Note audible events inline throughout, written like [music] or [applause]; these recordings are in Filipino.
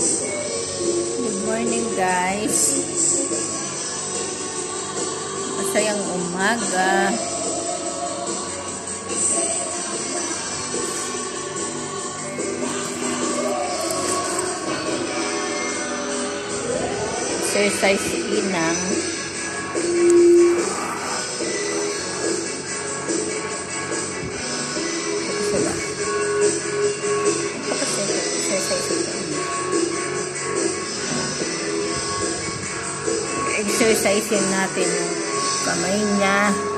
Good morning guys. Masayang umaga. Exercise inang. Exercisein natin yung kamay niya.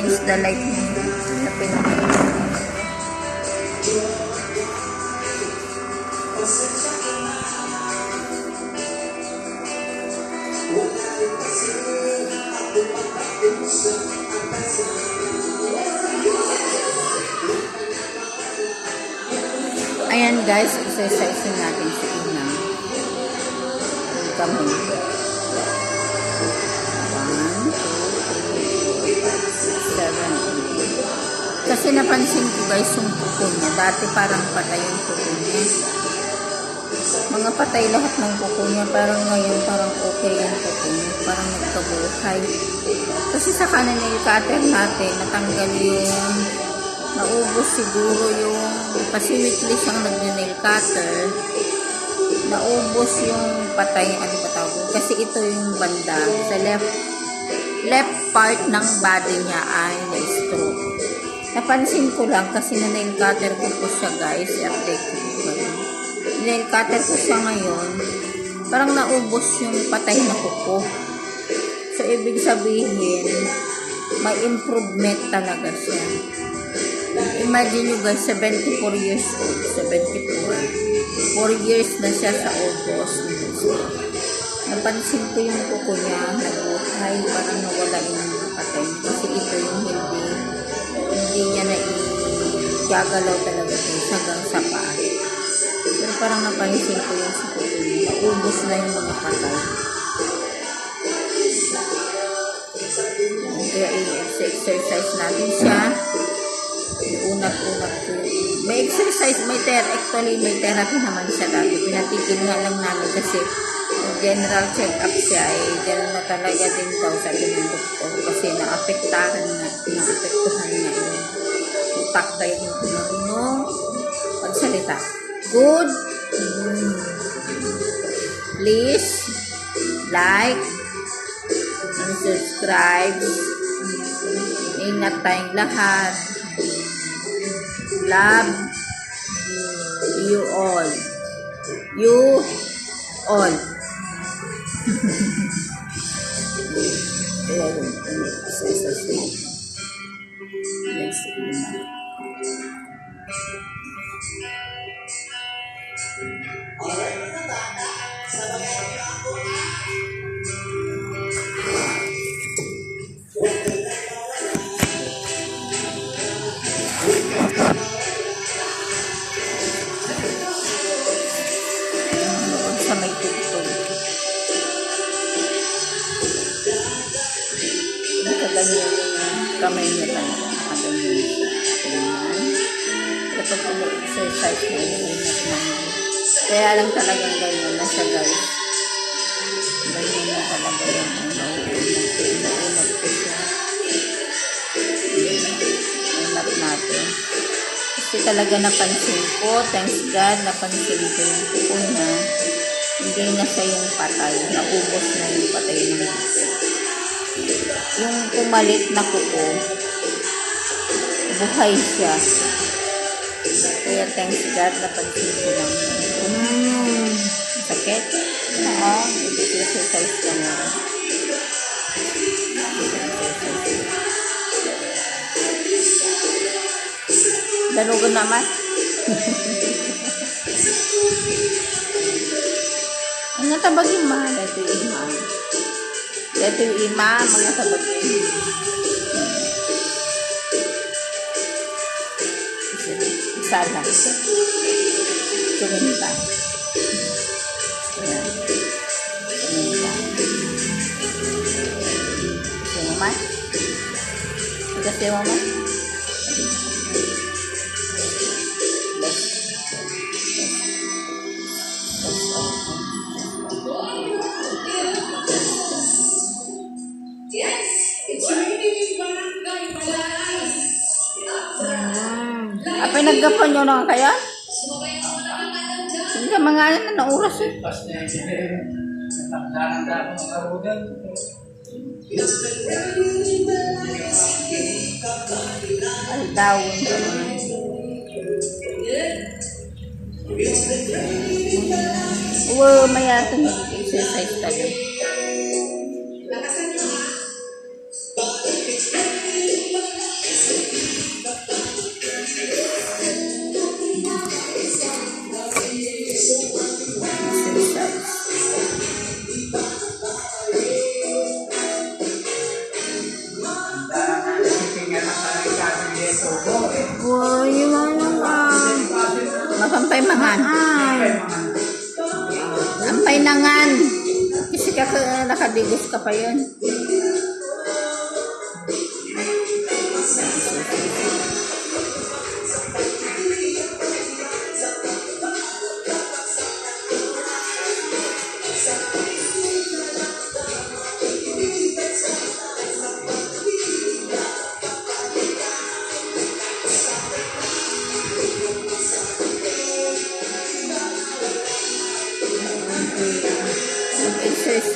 Against the light na pinaka Ayan guys, exercise natin sa inang. Ang kamay. One, two, eight. Kasi napansin ko guys yung kuko niya. Dati parang patay yung kuko niya. Mga patay lahat ng kuko niya. Parang ngayon parang okay yung kuko niya. Parang nagkabuhay. Kasi sa kanan nail cutter natin, natanggal yung naubos siguro yung pasimically siyang nag-nail cutter naubos yung patay ano ba tawag kasi ito yung banda sa left left part ng body niya ay na-stroke napansin ko lang kasi na nail cutter ko po siya guys. I-update ko po kayo. Nail cutter ko siya ngayon. Parang naubos yung patay na kuko so ibig sabihin may improvement talaga siya. Imagine nyo guys, 74 years old, 74. 4 years na siya sa ubos. Napansin ko yung kuko niya, nabuhay, parang nawala yung patay. Kasi ito yung hindi, hindi niya na i-gagalaw talaga ito hanggang sa paa. Pero parang napansin ko yung sa kuko niya, naubos na yung mga patay. Kaya i-exercise natin siya unat-unat ko. May exercise, may ter actually may therapy naman siya dati. Pinatigil nga lang namin kasi general check-up siya eh, gano'n na talaga din daw sabi ng doktor kasi naapektahan nga, naapektuhan nga yung utak kaya hindi marunong pagsalita. Good. Please like and subscribe. Ingat tayong lahat. Love you all. You all. Kaya rin, ano, isa-isa siya. Yan sa una. Doon yun. Kaya lang talagang ganyan na siya guys. Ganyan na talaga yung nauunat. Nauunat ko siya. Unat natin. Kasi talaga napansin ko, thanks God, napansin ko yung kuko niya. Hindi na siya yung patay. Naubos na yung patay niya. Yung pumalit na kuko, buhay siya. Kaya thanks God, napansin ko lang. Hmm, sakit. Oo, exercise ka mo. Danugan naman. [laughs] Ang natabag yung mahal. Ito yung Ito yung ima, mga sabagay. Isa sana. Tumunta. Ayan. Tumunta. Tumunta. Tumunta. Tumunta. Tumunta. Mo man? Apa yung naggapan nyo na kaya? Hindi mga ano na oras eh. Pas na yun. Natanggalan na ako ng karugan. Aldawon ko. Wow, maya ito nag-exercise tayo. Kasi ka nakadigos ka pa yun.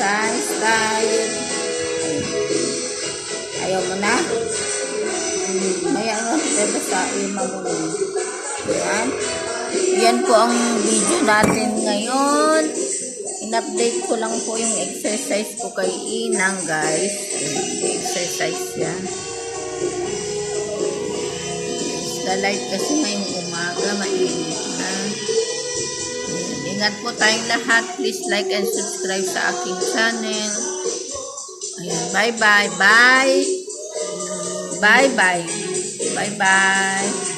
Mag-exercise tayo. Ayaw mo na? Maya nga, ima mo na. Yan. Yan po ang video natin ngayon. In-update ko lang po yung exercise ko kay Inang, guys. Exercise yan. Sa light kasi ngayong umaga, mainit na. Ingat po tayong lahat. Please like and subscribe sa aking channel. Ayan. Bye-bye. Bye. Bye-bye. Bye-bye.